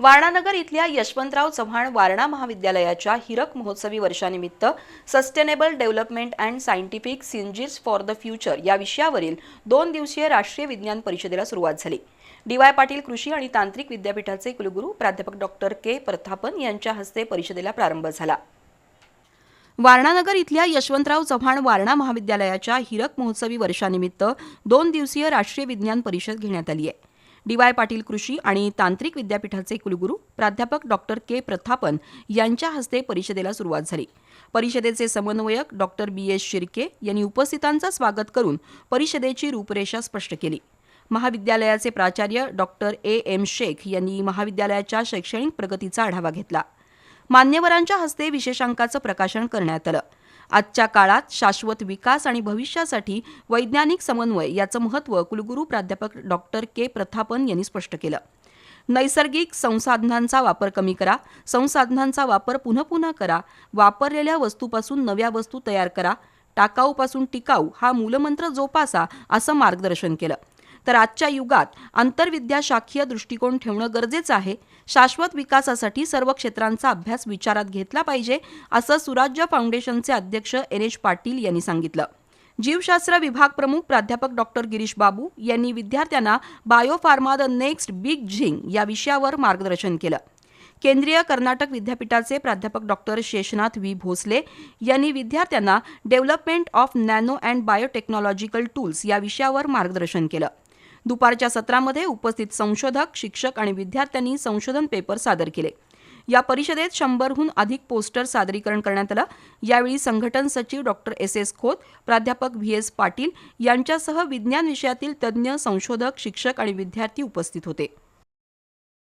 वारणानगर इथल्या यशवंतराव चव्हाण वारणा महाविद्यालयाच्या हिरक महोत्सवी वर्षानिमित्त sustainable development and scientific synergies for the future या विषयावरील दोन दिवसीय राष्ट्रीय विज्ञान परिषदेला सुरुवात झाली. डी वाय पाटील कृषी आणि तांत्रिक विद्यापीठाचे कुलगुरू प्राध्यापक डॉक्टर के प्रथापन यांच्या हस्ते परिषदेला प्रारंभ झाला. वारणानगर इथल्या यशवंतराव चव्हाण वारणा महाविद्यालयाच्या हिरक महोत्सवी वर्षानिमित्त दोन दिवसीय राष्ट्रीय विज्ञान परिषद घेण्यात आली आहे. डी वाय पाटील कृषी आणि तांत्रिक विद्यापीठाचे कुलगुरू प्राध्यापक डॉक्टर के. प्रथापन यांच्या हस्ते परिषदेला सुरुवात झाली. परिषदेचे समन्वयक डॉक्टर बी. एस. शिर्के यांनी उपस्थितांचं स्वागत करून परिषदेची रूपरेषा स्पष्ट केली. महाविद्यालयाचे प्राचार्य डॉक्टर ए. एम. शेख यांनी महाविद्यालयाच्या शैक्षणिक प्रगतीचा आढावा घेतला. मान्यवरांच्या हस्ते विशेषांकाचं प्रकाशन करण्यात आलं. आजच्या काळात शाश्वत विकास आणि भविष्यासाठी वैज्ञानिक समन्वय याचं महत्त्व कुलगुरू प्राध्यापक डॉक्टर के. प्रथापन यांनी स्पष्ट केलं. नैसर्गिक संसाधनांचा वापर कमी करा संसाधनांचा वापर पुन्हा पुन्हा करा वापरलेल्या वस्तूपासून नव्या वस्तू तयार करा टाकाऊपासून टिकाऊ हा मूलमंत्र जोपासा असं मार्गदर्शन केलं. तर आजच्या युगात आंतरविद्याशाखीय दृष्टिकोन ठेवणं गरजेचं आहे. शाश्वत विकासासाठी सर्व क्षेत्रांचा अभ्यास विचारात घेतला पाहिजे असं सुराज्य फाउंडेशनचे अध्यक्ष एन एच पाटील यांनी सांगितलं. जीवशास्त्र विभाग प्रमुख प्राध्यापक डॉक्टर गिरीश बाबू यांनी विद्यार्थ्यांना बायोफार्मा द नेक्स्ट बिग झिंग या विषयावर मार्गदर्शन केलं. केंद्रीय कर्नाटक विद्यापीठाचे प्राध्यापक डॉक्टर शेषनाथ व्ही. भोसले यांनी विद्यार्थ्यांना development of nano and biotechnological tools या विषयावर मार्गदर्शन केलं. दुपारच्या सत्रामध्ये उपस्थित संशोधक शिक्षक आणि विद्यार्थ्यांनी संशोधन पेपर सादर केले. या परिषदेत शंभरहून अधिक पोस्टर सादरीकरण करण्यात आलं. यावेळी संघटन सचिव डॉक्टर एस. एस. खोत प्राध्यापक व्ही. एस. पाटील यांच्यासह विज्ञान विषयातील तज्ज्ञ संशोधक शिक्षक आणि विद्यार्थी उपस्थित होते.